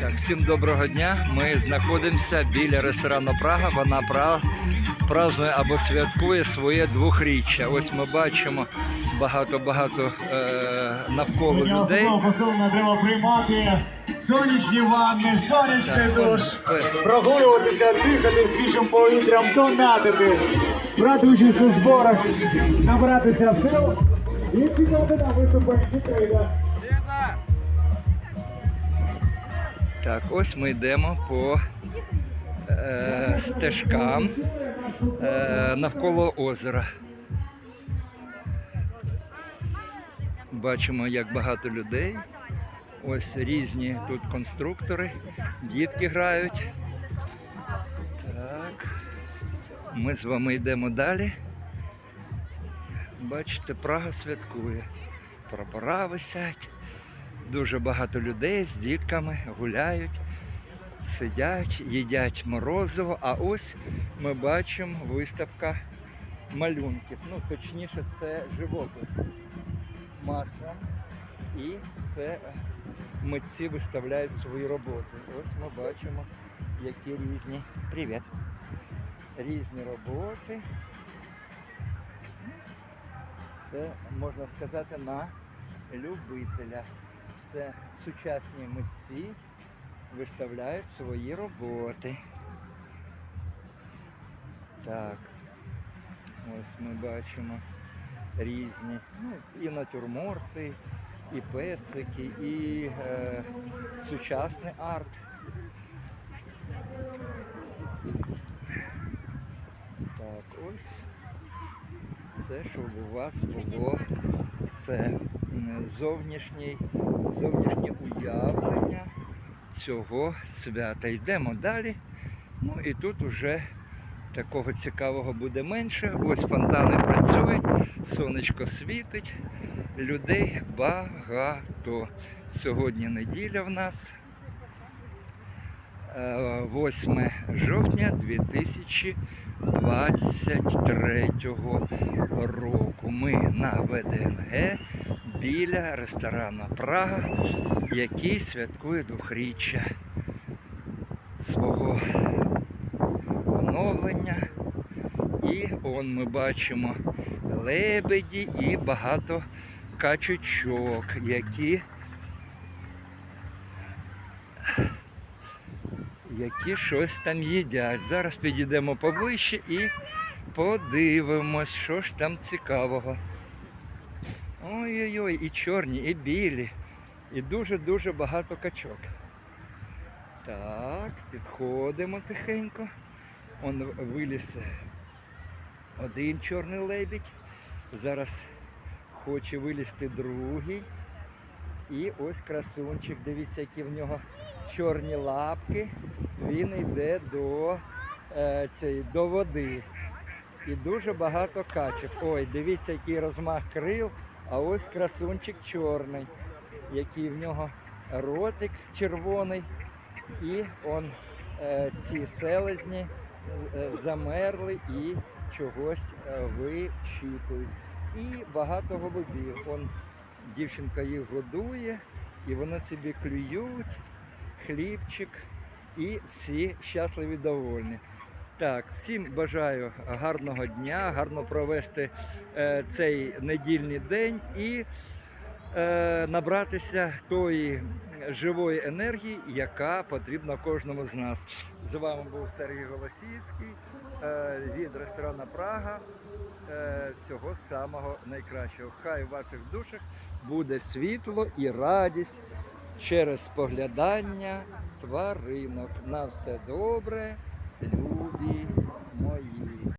Так, всім доброго дня. Ми знаходимося біля ресторану Прага. Вона пра... празднує або святкує своє двохріччя. Ось ми бачимо багато-багато е... навколо людей. особливо треба приймати сонячні ванни, сонячний Так, душ, прогулюватися, дихати свіжим повітрям, донатити, брати участь у зборах, набратися сил і чекати на виступи Дітейда. Так, ось ми йдемо по е... стежкам е... навколо озера. Бачимо, як багато людей. Ось різні тут конструктори, дітки грають. Так. Ми з вами йдемо далі. Бачите, Прага святкує. Прапора висять. Дуже багато людей з дітками гуляють, сидять, їдять морозиво. А ось ми бачимо виставка малюнків. Ну, точніше, це живопис маслом. І це митці виставляють свої роботи. Ось ми бачимо, які різні. Привіт! Різні роботи. Це можна сказати на любителя. Це сучасні митці виставляють свої роботи. Так. Ось ми бачимо різні. Ну, і натюрморти, і песики, і е, сучасний арт. Так, ось це, щоб у вас було все м, зовнішній, зовнішнє уявлення цього свята. Йдемо далі. Ну і тут уже такого цікавого буде менше. Ось фонтани працюють, сонечко світить, людей багато. Сьогодні неділя в нас. е, 8 жовтня 2023 року. Ми на ВДНГ біля ресторану Прага, який святкує двохріччя свого оновлення. І он ми бачимо лебеді і багато качучок, які які щось там їдять. Зараз підійдемо поближче і подивимось, що ж там цікавого. Ой-ой-ой, і чорні, і білі, і дуже-дуже багато качок. Так, підходимо тихенько. Он виліз один чорний лебідь. Зараз хоче вилізти другий. І ось красунчик, дивіться, які в нього чорні лапки. Він йде до, е, цієї, до води. І дуже багато качок. Ой, дивіться, який розмах крил. А ось красунчик чорний, який в нього ротик червоний. І он е, ці селезні е, замерли і чогось е, вичікують. І багато голубів. Он дівчинка їх годує, і вони собі клюють, хлібчик, і всі щасливі довольні. Так, всім бажаю гарного дня, гарно провести е, цей недільний день і е, набратися тої живої енергії, яка потрібна кожному з нас. З вами був Сергій Голосіївський е, від ресторану Прага. Е, всього самого найкращого. Хай в ваших душах буде світло і радість через споглядання тваринок. На все добре.